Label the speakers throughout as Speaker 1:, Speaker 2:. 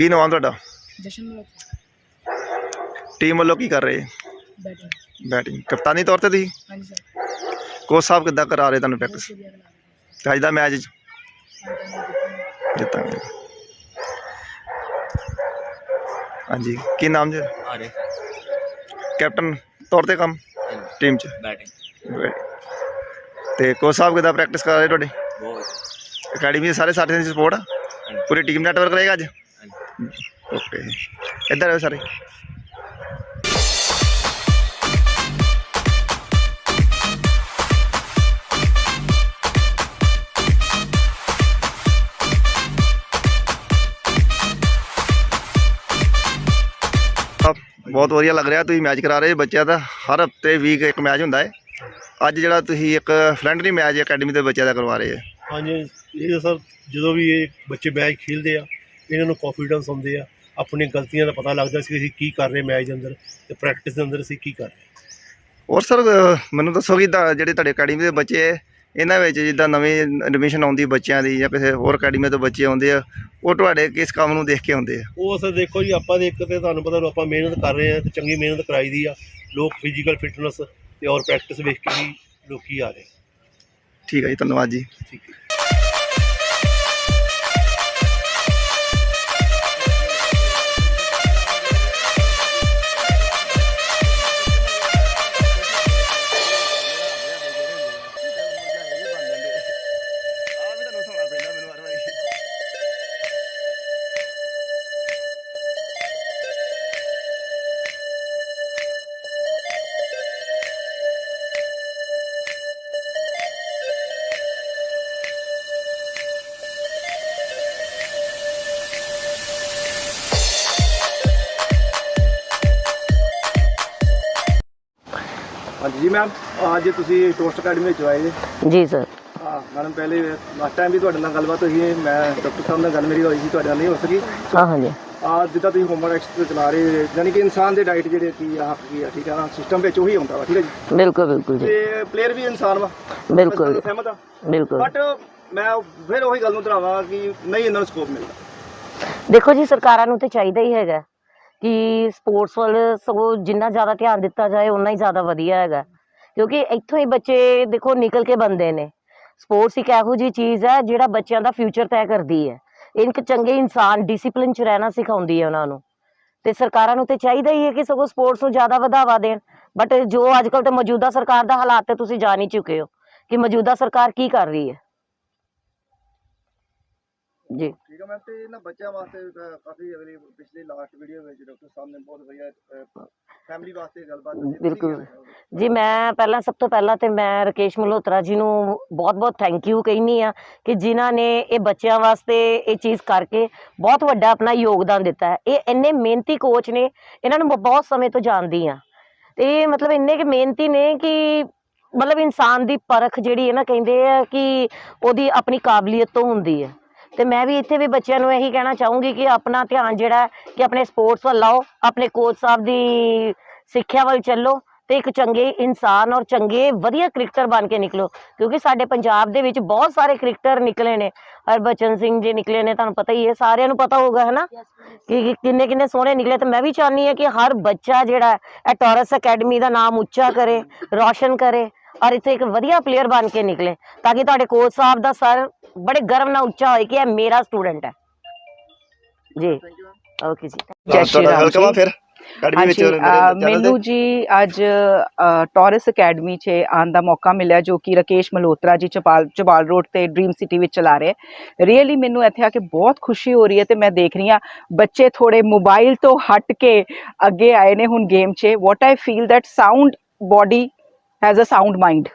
Speaker 1: ਕੀ ਨਾਮ ਤੁਹਾਡਾ?
Speaker 2: ਜਸ਼ਨ ਮਲਕ।
Speaker 1: ਟੀਮ ਵੱਲੋਂ ਕੀ ਕਰ ਰਹੇ?
Speaker 2: ਬੈਟਿੰਗ
Speaker 1: ਬੈਟਿੰਗ ਕਪਤਾਨੀ ਤੌਰ ਤੇ ਤੁਸੀਂ?
Speaker 2: ਹਾਂਜੀ ਸਰ।
Speaker 1: ਕੋਚ ਸਾਹਿਬ ਕਿੱਦਾਂ ਕਰਾ ਰਹੇ ਤੁਹਾਨੂੰ
Speaker 2: ਬਹੁਤ
Speaker 1: ਪ੍ਰੈਕਟਿਸ
Speaker 2: ਵਧੀਆ
Speaker 1: ਅੱਜ ਦਾ ਮੈਚ ਜਿੱਤਾਂਗੇ। ਹਾਂਜੀ ਕੀ ਨਾਮ ਜੀ?
Speaker 3: ਆ ਰਹੇ
Speaker 1: ਕੈਪਟਨ ਤੌਰ ਤੇ ਕੰਮ? ਟੀਮ 'ਚ?
Speaker 3: ਬੈਟਿੰਗ
Speaker 1: ਤੇ ਕੋਚ ਸਾਹਿਬ ਕਿੱਦਾਂ ਪ੍ਰੈਕਟਿਸ ਕਰ ਰਹੇ ਤੁਹਾਡੇ?
Speaker 3: ਬਹੁਤ।
Speaker 1: ਅਕੈਡਮੀ ਦੇ ਸਾਰੇ ਸਾਥੀਆਂ ਦੀ ਸਪੋਰਟ
Speaker 3: ਹਾਂਜੀ।
Speaker 1: ਪੂਰੀ ਟੀਮ ਨੈਟਵਰਕ ਰਹੇਗਾ ਅੱਜ? ਓਕੇ। ਇੱਧਰ ਆਓ ਸਾਰੇ। ਬਹੁਤ ਵਧੀਆ ਲੱਗ ਰਿਹਾ ਤੁਸੀਂ ਮੈਚ ਕਰਾ ਰਹੇ ਬੱਚਿਆਂ ਦਾ। ਹਰ ਹਫ਼ਤੇ ਵੀਕ ਇੱਕ ਮੈਚ ਹੁੰਦਾ ਹੈ। ਅੱਜ ਜਿਹੜਾ ਤੁਸੀਂ ਇੱਕ ਫਰੈਂਡਲੀ ਮੈਚ ਅਕੈਡਮੀ ਦੇ ਬੱਚਿਆਂ ਦਾ ਕਰਵਾ ਰਹੇ ਹੈ।
Speaker 4: ਹਾਂਜੀ, ਇਹ ਸਰ ਜਦੋਂ ਵੀ ਇਹ ਬੱਚੇ ਮੈਚ ਖੇਡਦੇ ਆ ਇਹਨਾਂ ਨੂੰ ਕੌਨਫੀਡੈਂਸ ਹੁੰਦੇ ਆ ਆਪਣੀ ਗਲਤੀਆਂ ਦਾ ਪਤਾ ਲੱਗਦਾ ਸੀ ਕਿ ਅਸੀਂ ਕੀ ਕਰ ਰਹੇ ਮੈਚ ਦੇ ਅੰਦਰ ਤੇ ਪ੍ਰੈਕਟਿਸ ਦੇ ਅੰਦਰ ਅਸੀਂ ਕੀ ਕਰ ਰਹੇ।
Speaker 1: ਔਰ ਸਰ ਮੈਨੂੰ ਦੱਸੋ ਕਿ ਜਿਹੜੇ ਤੁਹਾਡੇ ਅਕੈਡਮੀ ਦੇ ਬੱਚੇ ਹੈ ਇਹਨਾਂ ਵਿੱਚ ਜਿੱਦਾਂ ਨਵੀਂ ਐਡਮਿਸ਼ਨ ਆਉਂਦੀ ਬੱਚਿਆਂ ਦੀ ਜਾਂ ਕਿਸੇ ਹੋਰ ਅਕੈਡਮੀ ਤੋਂ ਬੱਚੇ ਆਉਂਦੇ ਆ ਉਹ ਤੁਹਾਡੇ ਕਿਸ ਕੰਮ ਨੂੰ ਦੇਖ ਕੇ ਆਉਂਦੇ ਆ?
Speaker 4: ਉਹ ਸਰ ਦੇਖੋ ਜੀ ਆਪਾਂ ਦੇ ਇੱਕ ਤੇ ਤੁਹਾਨੂੰ ਪਤਾ ਆਪਾਂ ਮਿਹਨਤ ਕਰ ਰਹੇ ਆ ਤੇ ਚੰਗੀ ਮਿਹਨਤ ਕਰਾਈ ਦੀ ਆ ਲੋਕ ਫਿਜ਼ੀਕਲ ਫਿਟਨੈਸ ਤੇ ਔਰ ਪ੍ਰੈਕਟਿਸ ਵੇਖ ਕੇ ਹੀ ਲੋਕੀ ਆ ਰਹੇ।
Speaker 1: ਠੀਕ ਹੈ ਜੀ ਧੰਨਵਾਦ ਜੀ।
Speaker 4: ਠੀਕ ਹੈ।
Speaker 5: ਜੀ ਮੈਮ ਅੱਜ ਤੁਸੀਂ ਟੋਸਟ ਅਕੈਡਮੀ ਵਿੱਚ ਆਏ ਜੀ।
Speaker 6: ਜੀ ਸਰ
Speaker 5: ਹਾਂ ਮੈਡਮ ਪਹਿਲੇ ਲਾਸਟ ਟਾਈਮ ਵੀ ਤੁਹਾਡੇ ਨਾਲ ਗੱਲਬਾਤ ਹੋਈ ਹੈ ਮੈਂ ਡਾਕਟਰ ਸਾਹਿਬ ਨਾਲ ਗੱਲ ਮੇਰੀ ਹੋਈ ਸੀ ਤੁਹਾਡੇ ਨਾਲ ਨਹੀਂ ਹੋ ਸਕੀ।
Speaker 6: ਹਾਂ ਹਾਂਜੀ।
Speaker 5: ਆ ਜਿੱਦਾਂ ਤੁਸੀਂ ਹੋਮਵਰਕ ਐਕਸਟਰਾ ਚਲਾ ਰਹੇ ਯਾਨੀ ਕਿ ਇਨਸਾਨ ਦੇ ਡਾਈਟ ਜਿਹੜੇ ਕੀ ਆ ਕੀ ਆ ਠੀਕ ਆ ਸਿਸਟਮ ਵਿੱਚ ਉਹੀ ਹੁੰਦਾ ਵਾ ਠੀਕ ਹੈ ਜੀ?
Speaker 6: ਬਿਲਕੁਲ ਬਿਲਕੁਲ ਜੀ।
Speaker 5: ਤੇ ਪਲੇਅਰ ਵੀ ਇਨਸਾਨ ਵਾ।
Speaker 6: ਬਿਲਕੁਲ।
Speaker 5: ਸਹਿਮਤ ਆ
Speaker 6: ਬਿਲਕੁਲ।
Speaker 5: ਬਟ ਮੈਂ ਫਿਰ ਉਹੀ ਗੱਲ ਨੂੰ ਦੁਹਰਾਵਾਂ ਕਿ ਨਹੀਂ ਇਹਨਾਂ ਨੂੰ ਸਕੋਪ ਮਿਲਦਾ।
Speaker 6: ਦੇਖੋ ਜੀ ਸਰਕਾਰਾਂ ਨੂੰ ਤੇ ਚਾਹੀਦਾ ਹੀ ਹੈਗਾ। ਕਿ ਸਪੋਰਟਸ ਵੱਲ ਸਗੋਂ ਜਿੰਨਾ ਜ਼ਿਆਦਾ ਧਿਆਨ ਦਿੱਤਾ ਜਾਏ ਉਨਾ ਹੀ ਜ਼ਿਆਦਾ ਵਧੀਆ ਹੈਗਾ। ਕਿਉਂਕਿ ਇੱਥੋਂ ਹੀ ਬੱਚੇ ਦੇਖੋ ਨਿਕਲ ਕੇ ਬੰਦੇ ਨੇ। ਸਪੋਰਟਸ ਇੱਕ ਇਹੋ ਜੀ ਚੀਜ਼ ਹੈ ਜਿਹੜਾ ਬੱਚਿਆਂ ਦਾ ਫਿਊਚਰ ਤੈਅ ਕਰਦੀ ਹੈ। ਇੱਕ ਚੰਗੇ ਇਨਸਾਨ ਡਿਸਪਲਿਨ ਚ ਰਹਿਣਾ ਸਿਖਾਉਂਦੀ ਹੈ ਉਹਨਾਂ ਨੂੰ। ਤੇ ਸਰਕਾਰਾਂ ਨੂੰ ਤੇ ਚਾਹੀਦਾ ਹੀ ਹੈ ਕਿ ਸਗੋਂ ਸਪੋਰਟਸ ਨੂੰ ਜ਼ਿਆਦਾ ਵਧਾਵਾ ਦੇਣ। ਬਟ ਜੋ ਅੱਜ ਕੱਲ੍ਹ ਤੇ ਮੌਜੂਦਾ ਸਰਕਾਰ ਦਾ ਹਾਲਾਤ ਤੇ ਤੁਸੀਂ ਜਾਣ ਹੀ ਚੁੱਕੇ ਹੋ ਕਿ ਮੌਜੂਦਾ ਸਰਕਾਰ ਕੀ ਕਰ ਰਹੀ ਹੈ। ਜੀ
Speaker 5: ਠੀਕ ਹੈ ਮੈਂ ਤੇ ਇਹਨਾਂ ਬੱਚਿਆਂ ਵਾਸਤੇ ਕਾਫੀ ਅਗਲੀ ਪਿਛਲੀ ਲਾਸਟ ਵੀਡੀਓ ਵਿੱਚ ਡਾਕਟਰ ਸਾਹਿਬ ਨੇ ਬਹੁਤ ਵਧੀਆ ਫੈਮਿਲੀ ਵਾਸਤੇ ਗੱਲਬਾਤ ਤੁਸੀਂ
Speaker 6: ਬਿਲਕੁਲ।
Speaker 5: ਕੀ ਕਹਿਣਾ ਚਾਹੋਗੇ?
Speaker 6: ਜੀ ਮੈਂ ਪਹਿਲਾਂ ਸਭ ਤੋਂ ਪਹਿਲਾਂ ਤੇ ਮੈਂ ਰਕੇਸ਼ ਮਲਹੋਤਰਾ ਜੀ ਨੂੰ ਬਹੁਤ-ਬਹੁਤ ਥੈਂਕ ਯੂ ਕਹਿੰਨੀ ਆ ਕਿ ਜਿਨ੍ਹਾਂ ਨੇ ਇਹ ਬੱਚਿਆਂ ਵਾਸਤੇ ਇਹ ਚੀਜ਼ ਕਰਕੇ ਬਹੁਤ ਵੱਡਾ ਆਪਣਾ ਯੋਗਦਾਨ ਦਿੱਤਾ ਹੈ ਇਹ ਇੰਨੇ ਮਿਹਨਤੀ ਕੋਚ ਨੇ ਇਹਨਾਂ ਨੂੰ ਮੈਂ ਬਹੁਤ ਸਮੇਂ ਤੋਂ ਜਾਣਦੀ ਆ ਤੇ ਇਹ ਮਤਲਬ ਇੰਨੇ ਕਿ ਮਿਹਨਤੀ ਨੇ ਕਿ ਮਤਲਬ ਇਨਸਾਨ ਦੀ ਪਰਖ ਜਿਹੜੀ ਹੈ ਨਾ ਕਹਿੰਦੇ ਆ ਕਿ ਉਹਦੀ ਆਪਣੀ ਕਾਬਲੀਅਤ ਤੋਂ ਹੁੰਦੀ ਹੈ ਤੇ ਮੈਂ ਵੀ ਇੱਥੇ ਵੀ ਬੱਚਿਆਂ ਨੂੰ ਇਹੀ ਕਹਿਣਾ ਚਾਹੂੰਗੀ ਕਿ ਆਪਣਾ ਧਿਆਨ ਜਿਹੜਾ ਕਿ ਆਪਣੇ ਸਪੋਰਟਸ ਵੱਲ ਲਾਓ ਆਪਣੇ ਕੋਚ ਸਾਹਿਬ ਦੀ ਸਿੱਖਿਆ ਵੱਲ ਚੱਲੋ ਤੇ ਇੱਕ ਚੰਗੇ ਇਨਸਾਨ ਔਰ ਚੰਗੇ ਵਧੀਆ ਕ੍ਰਿਕਟਰ ਬਣ ਕੇ ਨਿਕਲੋ ਕਿਉਂਕਿ ਸਾਡੇ ਪੰਜਾਬ ਦੇ ਵਿੱਚ ਬਹੁਤ ਸਾਰੇ ਕ੍ਰਿਕਟਰ ਨਿਕਲੇ ਨੇ। ਹਰਬਚਨ ਸਿੰਘ ਜੀ ਨਿਕਲੇ ਨੇ ਤੁਹਾਨੂੰ ਪਤਾ ਹੀ ਹੈ ਸਾਰਿਆਂ ਨੂੰ ਪਤਾ ਹੋਊਗਾ ਹੈ ਨਾ ਕਿ ਕਿੰਨੇ ਕਿੰਨੇ ਸੋਹਣੇ ਨਿਕਲੇ ਤੇ ਮੈਂ ਵੀ ਚਾਹਨੀ ਹਾਂ ਕਿ ਹਰ ਬੱਚਾ ਜਿਹੜਾ ਹੈ, ਇਹ ਟੋਰਸ ਅਕੈਡਮੀ ਦਾ ਨਾਮ ਉੱਚਾ ਕਰੇ ਰੌਸ਼ਨ ਕਰੇ ਔਰ ਇੱਥੇ ਇੱਕ ਵਧੀਆ ਪਲੇਅਰ ਬਣ ਕੇ ਨਿਕਲੇ ਤਾਂ ਕਿ ਤੁਹਾਡੇ ਕੋਚ ਸਾਹਿਬ ਦਾ ਸਰ ਬੜੇ ਗਰਵ ਨਾਲ ਉੱਚਾ ਹੋਏ ਕਿ ਇਹ ਮੇਰਾ ਸਟੂਡੈਂਟ ਹੈ ਜੀ ਓਕੇ ਜੀ
Speaker 1: ਜੈ ਸ਼੍ਰੀ ਰਾਮ ਵੈਲਕਮ ਆ ਫਿਰ ਅਕੈਡਮੀ ਵਿੱਚ।
Speaker 7: ਮੈਨੂੰ ਜੀ ਅੱਜ ਟੌਰਸ ਅਕੈਡਮੀ 'ਚ ਆਉਣ ਦਾ ਮੌਕਾ ਮਿਲਿਆ ਜੋ ਕਿ ਰਕੇਸ਼ ਮਲਹੋਤਰਾ ਜੀ ਚਪਾਲ ਚਬਾਲ ਰੋਡ ਤੇ ਡ੍ਰੀਮ ਸਿਟੀ ਵਿੱਚ ਚਲਾ ਰਹੇ ਰੀਅਲੀ ਮੈਨੂੰ ਇੱਥੇ ਆ ਕੇ ਬਹੁਤ ਖੁਸ਼ੀ ਹੋ ਰਹੀ ਹੈ ਤੇ ਮੈਂ ਦੇਖ ਰਹੀ ਹਾਂ ਬੱਚੇ ਥੋੜੇ ਮੋਬਾਈਲ ਤੋਂ ਹਟ ਕੇ ਅੱਗੇ ਆਏ ਨੇ ਹੁਣ ਗੇਮ 'ਚ what I feel that sound body has a sound mind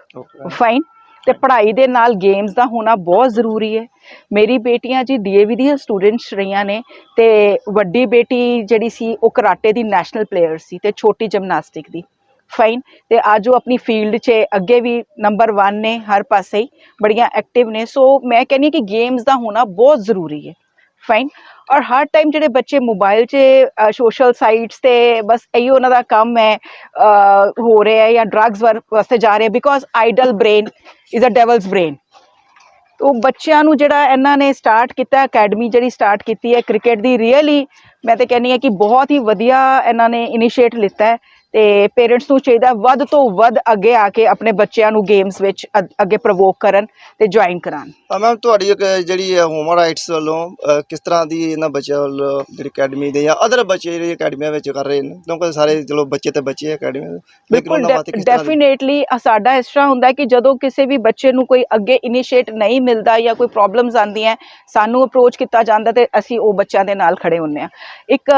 Speaker 7: fine ਤੇ ਪੜ੍ਹਾਈ ਦੇ ਨਾਲ ਗੇਮਸ ਦਾ ਹੋਣਾ ਬਹੁਤ ਜ਼ਰੂਰੀ ਹੈ। ਮੇਰੀ ਬੇਟੀਆਂ ਜੀ ਡੀਏਵੀ ਦੀਆਂ ਸਟੂਡੈਂਟਸ ਰਹੀਆਂ ਨੇ ਤੇ ਵੱਡੀ ਬੇਟੀ ਜਿਹੜੀ ਸੀ ਉਹ ਕਰਾਟੇ ਦੀ ਨੈਸ਼ਨਲ ਪਲੇਅਰ ਸੀ ਤੇ ਛੋਟੀ ਜਿਮਨਾਸਟਿਕ ਦੀ। ਫਾਈਨ ਤੇ ਅੱਜ ਉਹ ਆਪਣੀ ਫੀਲਡ 'ਚ ਅੱਗੇ ਵੀ ਨੰਬਰ 1 ਨੇ ਹਰ ਪਾਸੇ ਹੀ, ਬੜੀਆਂ ਐਕਟਿਵ ਨੇ। ਸੋ ਮੈਂ ਕਹਿੰਨੀ ਕਿ ਗੇਮਸ ਦਾ ਹੋਣਾ ਬਹੁਤ ਜ਼ਰੂਰੀ ਹੈ। ਫਾਈਨ ਔਰ ਹਰ ਟਾਈਮ ਜਿਹੜੇ ਬੱਚੇ ਮੋਬਾਈਲ 'ਚ ਸੋਸ਼ਲ ਸਾਈਟਸ ਤੇ ਬਸ ਇਹੀ ਉਹਨਾਂ ਦਾ ਕੰਮ ਹੈ ਹੋ ਰਿਹਾ ਹੈ ਜਾਂ ਡਰੱਗਸ ਵਾਸਤੇ ਜਾ ਰਹੇ because idle brain is a devil's brain ਉਹ ਬੱਚਿਆਂ ਨੂੰ ਜਿਹੜਾ ਇਹਨਾਂ ਨੇ ਸਟਾਰਟ ਕੀਤਾ ਅਕੈਡਮੀ ਜਿਹੜੀ ਸਟਾਰਟ ਕੀਤੀ ਹੈ ਕ੍ਰਿਕਟ ਦੀ ਰੀਅਲੀ ਮੈਂ ਤੇ ਕਹਿੰਨੀ ਆ ਕਿ ਬਹੁਤ ਹੀ ਵਧੀਆ ਇਹਨਾਂ ਨੇ ਇਨੀਸ਼ੀਏਟ ਲਿੱਤਾ ਹੈ। ਤੇ ਪੇਰੈਂਟਸ ਨੂੰ ਚਾਹੀਦਾ ਵੱਧ ਤੋਂ ਵੱਧ ਅੱਗੇ ਆ ਕੇ ਆਪਣੇ ਬੱਚਿਆਂ ਨੂੰ ਗੇਮਸ ਵਿੱਚ ਅੱਗੇ ਪ੍ਰਵੋਕ ਕਰਨ ਤੇ ਜੁਆਇਨ ਕਰਾਉਣ।
Speaker 1: ਤਾਂ ਮੈਮ ਤੁਹਾਡੀ ਜਿਹੜੀ ਹਿਊਮਨ ਰਾਈਟਸ ਵੱਲੋਂ ਕਿਸ ਤਰ੍ਹਾਂ ਦੀ ਇਹਨਾਂ ਬੱਚਿਆਂ ਵੱਲੋਂ ਜਿਹੜੀ ਅਕੈਡਮੀ ਦੇ ਜਾਂ ਅਦਰ ਬੱਚੇ ਜਿਹੜੇ ਅਕੈਡਮੀਆਂ ਵਿੱਚ ਕਰ ਰਹੇ ਨੇ? ਕਿਉਂਕਿ ਸਾਰੇ ਚਲੋ ਬੱਚੇ ਤੇ ਬੱਚੇ ਅਕੈਡਮੀ
Speaker 7: ਬਿਲਕੁਲ ਡੈਫੀਨੇਟਲੀ ਸਾਡਾ ਇਸ ਤਰ੍ਹਾਂ ਹੁੰਦਾ ਕਿ ਜਦੋਂ ਕਿਸੇ ਵੀ ਬੱਚੇ ਨੂੰ ਕੋਈ ਅੱਗੇ ਇਨੀਸ਼ੀਏਟ ਨਹੀਂ ਮਿਲਦਾ ਜਾਂ ਕੋਈ ਪ੍ਰੋਬਲਮਸ ਆਉਂਦੀਆਂ ਸਾਨੂੰ ਅਪਰੋਚ ਕੀਤਾ ਜਾਂਦਾ ਤੇ ਅਸੀਂ ਉਹ ਬੱਚਿਆਂ ਦੇ ਨਾਲ ਖੜੇ ਹੁੰਨੇ ਆ ਇੱਕ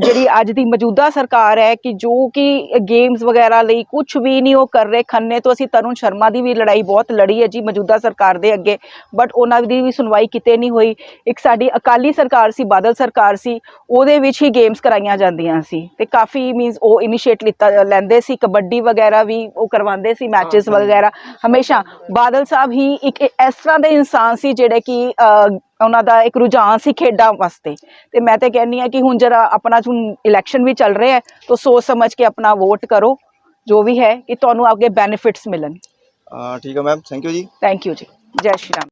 Speaker 7: ਜਿਹੜੀ ਅੱਜ ਦੀ ਮੌਜੂਦਾ ਸਰਕਾਰ ਹੈ ਕਿ ਜੋ ਕਿ ਗੇਮਸ ਵਗੈਰਾ ਲਈ ਕੁਝ ਵੀ ਨਹੀਂ ਉਹ ਕਰ ਰਹੇ। ਖੰਨੇ ਤੋਂ ਅਸੀਂ ਤਰੁਣ ਸ਼ਰਮਾ ਦੀ ਵੀ ਲੜਾਈ ਬਹੁਤ ਲੜੀ ਹੈ ਜੀ ਮੌਜੂਦਾ ਸਰਕਾਰ ਦੇ ਅੱਗੇ। ਬਟ ਉਹਨਾਂ ਦੀ ਵੀ ਸੁਣਵਾਈ ਕਿਤੇ ਨਹੀਂ ਹੋਈ। ਇੱਕ ਸਾਡੀ ਅਕਾਲੀ ਸਰਕਾਰ ਸੀ ਬਾਦਲ ਸਰਕਾਰ ਸੀ ਉਹਦੇ ਵਿੱਚ ਹੀ ਗੇਮਸ ਕਰਾਈਆਂ ਜਾਂਦੀਆਂ ਸੀ। ਤੇ ਕਾਫੀ ਮੀਨਸ ਉਹ ਇਨੀਸ਼ੀਏਟ ਲਿੱਤਾ ਲੈਂਦੇ ਸੀ। ਕਬੱਡੀ ਵਗੈਰਾ ਵੀ ਉਹ ਕਰਵਾਉਂਦੇ ਸੀ ਮੈਚਸ ਵਗੈਰਾ। ਹਮੇਸ਼ਾ ਬਾਦਲ ਸਾਹਿਬ ਹੀ ਇੱਕ ਇਸ ਤਰ੍ਹਾਂ ਦੇ ਇਨਸਾਨ ਸੀ ਜਿਹੜੇ ਕਿ ਉਹਨਾਂ ਦਾ ਇੱਕ ਰੁਝਾਨ ਸੀ ਖੇਡਾਂ ਵਾਸਤੇ। ਤੇ ਮੈਂ ਤੇ ਕਹਿੰਨੀ ਆ ਕਿ ਹੁਣ ਜਰਾ ਆਪਣਾ ਹੁਣ ਇਲੈਕਸ਼ਨ ਵੀ ਚੱਲ ਰਿਹਾ ਹੈ ਤਾਂ ਸੋਚ ਸਮਝ ਕੇ ਆਪਣਾ ਵੋਟ ਕਰੋ ਜੋ ਵੀ ਹੈ ਕਿ ਤੁਹਾਨੂੰ ਅੱਗੇ ਬੈਨੀਫਿਟਸ ਮਿਲਣ।
Speaker 1: ਠੀਕ ਹੈ ma'am thank you ji.
Speaker 7: Thank you ji. ਜੈ ਸ਼੍ਰੀ ਰਾਮ।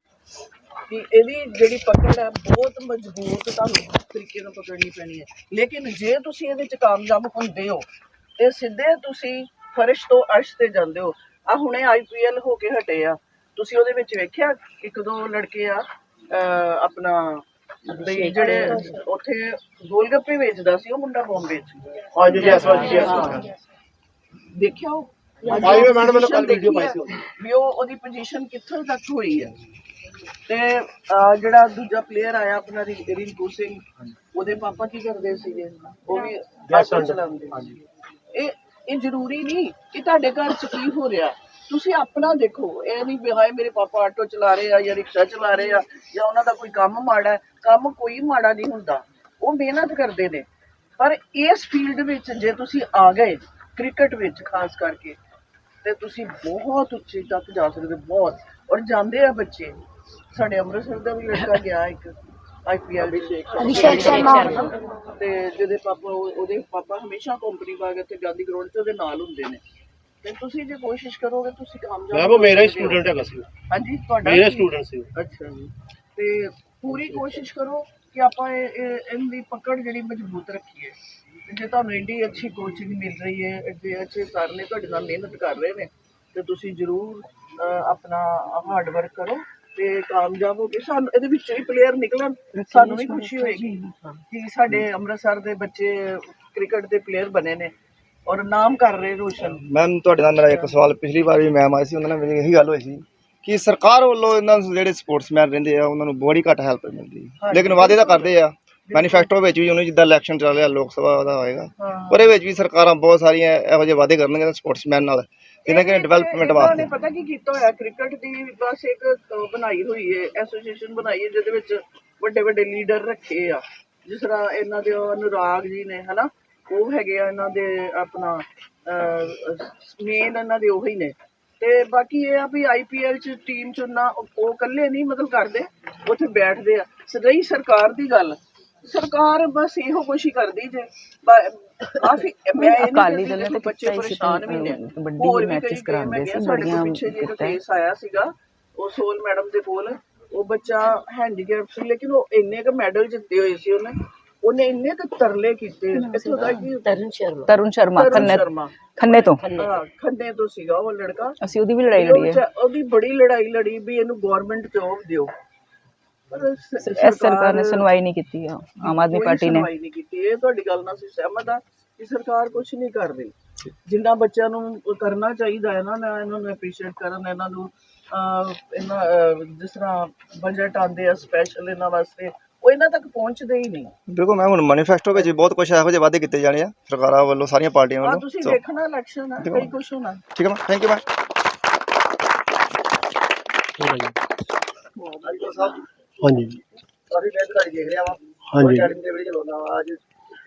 Speaker 8: ਕਿ ਇਹਦੀ ਜਿਹੜੀ ਪਕੜ ਹੈ ਬਹੁਤ ਮਜ਼ਬੂਤ ਤੁਹਾਨੂੰ ਤਰੀਕੇ ਨਾਲ ਪਕੜਨੀ ਪੈਣੀ ਹੈ। ਲੇਕਿਨ ਜੇ ਤੁਸੀਂ ਇਹਦੇ ਚ ਕਾਮਯਾਬ ਹੁੰਦੇ ਹੋ ਤੇ ਸਿੱਧੇ ਤੁਸੀਂ ਫਰਸ਼ ਤੋਂ ਅਰਸ਼ ਤੇ ਜਾਂਦੇ ਹੋ। ਆ ਹੁਣੇ ਆਈਪੀਐਲ ਹੋ ਕੇ ਹਟੇ ਆ। ਤੁਸੀਂ ਉਹਦੇ ਵਿੱਚ ਵੇਖਿਆ ਇੱਕ ਦੋ ਲੜਕੇ ਆ ਆਪਣਾ ਬਈ ਜਿਹੜੇ ਉੱਥੇ ਗੋਲਗੱਪੇ ਵੇਚਦਾ ਸੀ ਉਹ ਮੁੰਡਾ ਬੰਬੇ ਚ
Speaker 4: ਹਾਂਜੀ ਜੀ ਇਸ ਵਾਰ ਜੀ ਇਸ ਵਾਰ।
Speaker 8: ਦੇਖਿਆ ਉਹ?
Speaker 4: ਆਈ ਹੋਈ ਮੈਡਮ,
Speaker 8: Position
Speaker 4: video
Speaker 8: ਦੇਖੀ
Speaker 4: ਪਾਈ ਸੀ
Speaker 8: ਵੀ ਉਹ ਉਹਦੀ ਪੋਜੀਸ਼ਨ ਕਿੱਥੋਂ ਤੱਕ ਹੋਈ ਹੈ ਤੇ ਜਿਹੜਾ ਦੂਜਾ ਪਲੇਅਰ ਆਇਆ ਆਪਣਾ ਰਿੰਕੂ ਸਿੰਘ ਉਹਦੇ ਪਾਪਾ ਕੀ ਕਰਦੇ ਸੀਗੇ? ਉਹ ਵੀ ਆਟੋ ਚਲਾਉਂਦੇ। ਸੀ ਇਹ ਇਹ ਜ਼ਰੂਰੀ ਨਹੀਂ ਕਿ ਤੁਹਾਡੇ ਘਰ ਚ ਕੀ ਹੋ ਰਿਹਾ। ਤੁਸੀਂ ਆਪਣਾ ਦੇਖੋ ਇਹ ਨਹੀਂ ਵੀ ਹਾਏ ਮੇਰੇ ਪਾਪਾ ਆਟੋ ਚਲਾ ਰਹੇ ਆ ਜਾਂ ਰਿਕਸ਼ਾ ਚਲਾ ਰਹੇ ਆ ਜਾਂ ਉਹਨਾਂ ਦਾ ਕੋਈ ਕੰਮ ਮਾੜਾ ਹੈ ਕੰਮ ਕੋਈ ਮਾੜਾ ਨਹੀਂ ਹੁੰਦਾ। ਉਹ ਮਿਹਨਤ ਕਰਦੇ ਨੇ। ਪਰ ਇਸ ਫੀਲਡ ਵਿੱਚ ਜੇ ਤੁਸੀਂ ਆ ਗਏ ਕ੍ਰਿਕਟ ਵਿੱਚ ਖਾਸ ਕਰਕੇ ਤੇ ਤੁਸੀਂ ਬਹੁਤ ਉੱਚੇ ਤੱਕ ਜਾ ਸਕਦੇ ਹੋ ਬਹੁਤ। ਔਰ ਜਾਂਦੇ ਆ ਬੱਚੇ। ਸਾਡੇ ਅੰਮ੍ਰਿਤਸਰ ਦਾ ਵੀ ਲੜਕਾ ਗਿਆ ਇੱਕ ਆਈਪੀਐਲ ਅਭਿਸ਼ੇਕ ਸ਼ਰਮਾ। ਤੇ ਜਿਹਦੇ ਪਾਪਾ ਉਹ- ਉਹਦੇ ਪਾਪਾ ਹਮੇਸ਼ਾ ਕੰਪਨੀ ਬਾਗ ਤੇ ਗਾਂਧੀ ਗਰਾਊਂਡ ਤੇ ਉਹਦੇ ਨਾਲ ਹੁੰਦੇ ਨੇ। ਤੇ ਤੁਸੀਂ ਜੇ ਕੋਸ਼ਿਸ਼ ਕਰੋਗੇ ਤੁਸੀਂ ਕਾਮਯਾਬ
Speaker 4: ਮੈਮ ਉਹ ਮੇਰਾ ਹੀ। ਸਟੂਡੈਂਟ ਹੈਗਾ ਸੀ।
Speaker 8: ਹਾਂਜੀ ਤੁਹਾਡਾ
Speaker 4: ਮੇਰਾ? ਸਟੂਡੈਂਟ ਸੀ
Speaker 8: ਅੱਛਾ ਜੀ। ਤੇ ਪੂਰੀ ਕੋਸ਼ਿਸ਼ ਕਰੋ ਕਿ ਆਪਾਂ ਇਹ ਇਹ- ਇਹਦੀ ਪਕੜ ਜਿਹੜੀ ਮਜ਼ਬੂਤ ਰੱਖੀਏ। ਤੇ ਜੇ ਤੁਹਾਨੂੰ ਇੰਨੀ ਅੱਛੀ ਕੋਚਿੰਗ ਮਿਲ ਰਹੀ ਹੈ ਐਡੇ ਅੱਛੇ ਸਰ ਨੇ ਤੁਹਾਡੇ ਨਾਲ ਮਿਹਨਤ ਕਰ ਰਹੇ ਨੇ ਤੇ ਤੁਸੀਂ ਜ਼ਰੂਰ ਅਹ, ਆਪਣਾ ਹਾਰਡ ਵਰਕ ਕਰੋ ਤੇ ਕਾਮਯਾਬ ਹੋ ਕੇ ਸਾਨੂੰ ਇਹਦੇ ਵਿੱਚੋਂ ਹੀ ਪਲੇਅਰ ਨਿਕਲਣ। ਸਾਨੂੰ ਵੀ ਖੁਸ਼ੀ ਹੋਏਗੀ ਕਿ ਸਾਡੇ ਅੰਮ੍ਰਿਤਸਰ ਦੇ ਬੱਚੇ ਕ੍ਰਿਕਟ ਦੇ ਪਲੇਅਰ ਬਣੇ ਨੇ। ਔਰ ਨਾਮ ਕਰ ਰਹੇ ਰੋਸ਼ਨ।
Speaker 1: ਮੈਮ ਤੁਹਾਡੇ ਨਾਲ ਮੇਰਾ ਇੱਕ ਸਵਾਲ ਪਿਛਲੀ ਵਾਰ ਵੀ ਮੈਮ ਆਈ ਸੀ ਉਹਨਾਂ ਨਾਲ ਮੇਰੀ ਇਹੀ ਗੱਲ ਹੋਈ ਸੀ ਕਿ ਸਰਕਾਰ ਵੱਲੋਂ ਇਹਨਾਂ ਨੂੰ ਜਿਹੜੇ ਸਪੋਰਟਸਮੈਨ ਰਹਿੰਦੇ ਆ ਉਹਨਾਂ ਨੂੰ ਬੜੀ ਘੱਟ ਹੈਲਪ ਮਿਲਦੀ। ਹੈ। ਲੇਕਿਨ ਵਾਅਦੇ ਤਾਂ ਕਰਦੇ ਆ। ਮੈਨੀਫੈਸਟੋ ਵਿੱਚ ਵੀ ਉਹਨੇ ਜਿੱਦਾਂ ਇਲੈਕਸ਼ਨ ਚੱਲ ਰਿਹਾ ਲੋਕ ਸਭਾ ਦਾ ਹੋਏਗਾ।
Speaker 8: ਹਾਂ।
Speaker 1: ਉਹਦੇ ਵਿੱਚ ਵੀ ਸਰਕਾਰਾਂ ਬਹੁਤ ਸਾਰੀਆਂ ਇਹੋ ਜਿਹੇ ਵਾਅਦੇ ਕਰਨਗੀਆਂ ਸਪੋਰਟਸਮੈਨ ਨਾਲ। ਜਿਹਨਾਂ ਕਿ ਡਿਵੈਲਪਮੈਂਟ
Speaker 8: ਇਹਨਾਂ
Speaker 1: ਵਾਸਤੇ।
Speaker 8: ਪਤਾ ਕੀ ਕੀਤਾ ਹੋਇਆ ਕ੍ਰਿਕਟ ਦੀ ਬਸ ਇੱਕ ਅਹ, ਬਣਾਈ ਹੋਈ ਹੈ ਐਸੋਸੀਏਸ਼ਨ ਬਣਾਈ ਹੈ ਜਿਹਦੇ ਵਿੱਚ ਵੱਡੇ ਵੱਡੇ ਲੀਡਰ ਰੱਖੇ ਆ। ਜਿਸ ਤਰ੍ਹਾਂ ਇਹਨਾਂ ਦੇ ਉਹ ਅਨੁਰਾਗ ਜੀ ਨੇ ਹਨਾ? ਉਹ ਹੈਗੇ ਆ ਇਹਨਾਂ ਦੇ ਆਪਣਾ ਮੇਨ ਇਹਨਾਂ ਦੇ ਉਹੀ ਨੇ। ਤੇ ਬਾਕੀ ਇਹ ਆ ਵੀ ਆਈਪੀਐਲ ਚ ਟੀਮ ਚੁਣਨਾ ਉਹ ਇਕੱਲੇ ਨਹੀਂ ਮਤਲਬ ਕਰਦੇ ਉੱਥੇ ਬੈਠਦੇ ਆ। ਰਹੀ ਸਰਕਾਰ ਦੀ ਗੱਲ ਸਰਕਾਰ ਬਸ ਇਹੋ ਕੁਛ ਹੀ ਕਰਦੀ ਜੇ। ਕਾਫੀ ਮੈਂ
Speaker 7: ਅਕਾਲੀ ਦਲ ਨੇ ਤਾਂ
Speaker 8: ਬੱਚੇ ਪਰੇਸ਼ਾਨ ਵੀ ਨੇ।
Speaker 7: ਕਬੱਡੀ
Speaker 8: ਹੋਰ
Speaker 7: ਦੇ
Speaker 8: ਵੀ
Speaker 7: matches
Speaker 8: ਕਈ game
Speaker 7: ਕਰਾਉਂਦੇ ਸੀ, ਬੜੀਆਂ
Speaker 8: ਪਿੱਛੇ ਜੇ ਇੱਕ
Speaker 7: ਕੀਤਾ ਹੈ।
Speaker 8: ਕੇਸ ਆਇਆ ਸੀਗਾ ਉਹ ਸੋਲ ਮੈਡਮ ਦੇ ਕੋਲ ਉਹ ਬੱਚਾ ਹੈਂਡੀਕੈਪ ਸੀ ਲੇਕਿਨ ਉਹ ਇੰਨੇ ਕ ਮੈਡਲ ਜਿੱਤੇ ਹੋਏ ਸੀ ਉਹਨੇ। ਉਹਨੇ ਇੰਨੇ ਕ ਤਰਲੇ ਕੀਤੇ ਇੱਥੋਂ ਤੱਕ ਕਿ
Speaker 6: ਤਰੁਣ ਸ਼ਰਮਾ।
Speaker 7: ਤਰੁਣ ਸ਼ਰਮਾ ਖੰਨੇ
Speaker 8: ਸ਼ਰਮਾ।
Speaker 7: ਖੰਨੇ ਤੋਂ।
Speaker 8: ਹਾਂ, ਖੰਨੇ ਤੋਂ ਸੀਗਾ ਉਹ ਲੜਕਾ।
Speaker 7: ਅਸੀਂ ਉਹਦੀ ਵੀ ਲੜਾਈ
Speaker 8: ਉਹ
Speaker 7: ਲੜੀ ਹੈ।
Speaker 8: ਵਿਚਾ- ਉਹਦੀ ਬੜੀ ਲੜਾਈ ਲੜੀ ਵੀ ਇਹਨੂੰ ਗਵਰਨਮੈਂਟ ਜੌਬ ਦਿਓ। ਪਰ ਸ-
Speaker 7: ਇਸ ਸਰਕਾਰ ਨੇ ਸੁਣਵਾਈ ਨਹੀਂ ਕੀਤੀ ਆ, ਆਮ ਆਦਮੀ
Speaker 8: ਕੋਈ
Speaker 7: ਪਾਰਟੀ ਨੇ।
Speaker 8: ਸੁਣਵਾਈ ਨਹੀਂ ਕੀਤੀ। ਇਹ ਤੁਹਾਡੀ ਗੱਲ ਨਾਲ ਅਸੀਂ ਸਹਿਮਤ ਆ ਕਿ ਸਰਕਾਰ ਕੁਝ ਨਹੀਂ ਕਰ ਰਹੀ ਜਿੰਨਾ ਬੱਚਿਆਂ ਨੂੰ ਕਰਨਾ ਚਾਹੀਦਾ ਹੈ ਨਾ ਨਾ ਇਹਨਾਂ ਨੂੰ ਐਪਰੀਸ਼ੀਏਟ ਕਰਨ ਇਹਨਾਂ ਨੂੰ ਅਹ, ਇਹਨਾਂ ਅਹ, ਜਿਸ ਤਰ੍ਹਾਂ ਬਜਟ ਆਉਂਦੇ ਆ ਸਪੈਸ਼ਲ ਇਹਨਾਂ ਵਾਸਤੇ ਉਹ ਇਹਨਾਂ ਤੱਕ ਪਹੁੰਚਦੇ ਹੀ ਨਹੀਂ।
Speaker 1: ਦੇਖੋ ਮੈਂ ਹੁਣ ਮੈਨੀਫੈਸਟੋ ਵਿੱਚ ਵੀ ਬਹੁਤ ਕੁਝ ਇਹੋ ਜਿਹੇ ਵਾਅਦੇ ਕੀਤੇ ਜਾਣੇ ਆ ਸਰਕਾਰਾਂ ਵੱਲੋਂ ਸਾਰੀਆਂ ਪਾਰਟੀਆਂ
Speaker 8: ਆ
Speaker 1: ਵੱਲੋਂ
Speaker 8: ਤੁਸੀਂ
Speaker 1: ਸੋ,
Speaker 8: ਦੇਖਣਾ ਇਲੈਕਸ਼ਨ ਆ ਕਈ ਕੁਝ ਹੋਣਾ।
Speaker 1: ਠੀਕ ਹੈ ਮੈਮ ਥੈਂਕ ਯੂ ਮੈਮ
Speaker 4: ਹਾਂਜੀ।
Speaker 5: ਕਾਫੀ ਮਿਹਨਤ ਕਰੀ ਦੇਖ ਰਿਹਾ ਵਾ
Speaker 4: ਹਾਂਜੀ।
Speaker 5: ਅਕੈਡਮੀ ਦੇ ਵੀਡੀਓ ਚਲਾਉਣਾ ਵਾ ਅੱਜ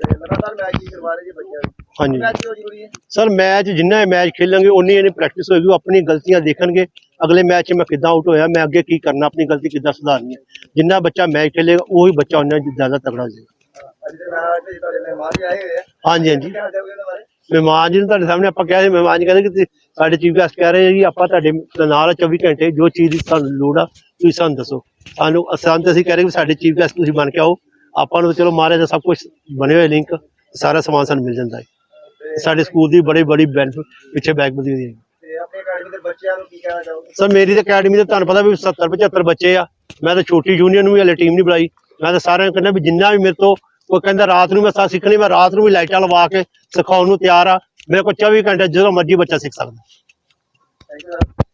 Speaker 5: ਤੇ ਲਗਾਤਾਰ ਮੈਚ ਹੀ ਕਰਵਾ ਰਹੇ ਜੀ ਬੱਚਿਆਂ ਨੂੰ
Speaker 4: ਹਾਂਜੀ।
Speaker 5: ਮੈਚ ਕਿਉਂ ਜ਼ਰੂਰੀ ਹੈ
Speaker 4: ਸਰ ਮੈਚ ਜਿੰਨਾ ਮੈਚ ਖੇਲਾਂਗੇ ਉਨੀ ਇਹਨੇ ਪ੍ਰੈਕਟਿਸ ਹੋਏਗੀ ਉਹ ਆਪਣੀ ਗਲਤੀਆਂ ਦੇਖਣਗੇ। ਅਗਲੇ ਮੈਚ 'ਚ ਮੈਂ ਕਿੱਦਾਂ ਆਊਟ ਹੋਇਆ ਮੈਂ ਅੱਗੇ ਕੀ ਕਰਨਾ ਆਪਣੀ ਗਲਤੀ ਕਿੱਦਾਂ ਸੁਧਾਰਨੀ ਹੈ। ਜਿੰਨਾ ਬੱਚਾ ਮੈਚ ਖੇਲੇਗਾ ਉਹੀ ਬੱਚਾ ਉਹਨਾਂ ਜ਼ਿਆਦਾ ਤਗੜਾ ਹੋ ਜਾਏਗਾ
Speaker 5: ਅੱਜ ਦੇ ਮੈਚ ਤੇ ਤੁਹਾਡੇ ਮਹਿਮਾਨ ਵੀ ਆਏ ਹੋਏ ਆ।
Speaker 4: ਹਾਂਜੀ ਹਾਂਜੀ।
Speaker 5: ਕੀ ਕਹਿਣਾ ਚਾਹੋਗੇ ਇਹਨਾਂ ਬਾਰੇ?
Speaker 4: ਮਹਿਮਾਨ ਜੀ ਨੂੰ ਤੁਹਾਡੇ ਸਾਹਮਣੇ ਆਪਾਂ ਕਿਹਾ ਸੀ ਮਹਿਮਾਨ ਜੀ ਕਹਿੰਦੇ ਕਿ ਤੁਸੀਂ- ਸਾਡੇ ਚੀਫ ਗੈਸਟ ਕਹਿ ਰਹੇ ਜੀ ਆਪਾਂ ਤੁਹਾਡੇ ਨਾਲ ਆ 24 ਘੰਟੇ ਜੋ ਚੀਜ਼ ਦੀ ਤੁਹਾਨੂੰ ਲੋੜ ਆ ਤੁਸੀਂ ਸਾਨੂੰ ਦੱਸੋ। ਸਾਨੂੰ ਅਸਾਂ ਤਾਂ ਅਸੀਂ ਕਹਿ ਰਹੇ ਕਿ ਸਾਡੇ ਚੀਫ ਗੈਸਟ ਤੁਸੀਂ ਬਣ ਕੇ ਆਓ। ਆਪਾਂ ਨੂੰ ਚਲੋ ਮਹਾਰਾਜ ਦਾ ਸਭ ਕੁਝ ਬਣੇ ਹੋਏ ਲਿੰਕ ਸਾਰਾ ਸਮਾਨ ਸਾਨੂੰ ਮਿਲ ਜਾਂਦਾ ਹੈ। ਸਾਡੇ ਸਕੂਲ ਦੀ ਬੜੀ ਬੜੀ ਬੈਨੀਫਿਟ ਪਿੱਛੇ ਬੈਗ ਬਦੀ ਹੋਈ ਹੈ।
Speaker 5: ਤੇ ਆਪਣੇ ਅਕੈਡਮੀ ਦੇ ਬੱਚਿਆਂ ਨੂੰ ਕੀ ਕਹਿਣਾ ਚਾਹੋਗੇ?
Speaker 4: ਸਰ ਮੇਰੀ ਤਾਂ ਅਕੈਡਮੀ ਤੇ ਤੁਹਾਨੂੰ ਪਤਾ ਵੀ 70 75 ਬੱਚੇ ਆ। ਮੈਂ ਤਾਂ ਛੋਟੀ ਯੂਨੀਅਨ ਨੂੰ ਵੀ ਹਲੇ ਟੀਮ ਨਹੀਂ ਬਣਾਈ ਮੈਂ ਤਾਂ ਸਾਰਿਆਂ ਨੂੰ ਕਹਿੰਦਾ ਵੀ ਜਿੰਨਾ ਵੀ ਮੇਰੇ ਤੋਂ ਕੋਈ ਕਹਿੰਦਾ ਰਾਤ ਨੂੰ ਮੈਂ ਸਾ ਸਿੱਖਣੀ ਮੈਂ ਰਾਤ ਨੂੰ ਵੀ ਲਾਈਟਾਂ ਲਵਾ ਕੇ ਸਿਖਾਉਣ ਨੂੰ ਤਿਆਰ ਆ। ਮੇਰੇ ਕੋਲ 24 ਘੰਟੇ ਜਦੋਂ ਮਰਜ਼ੀ ਬੱਚਾ ਸਿੱਖ ਸਕਦਾ।
Speaker 5: Thank you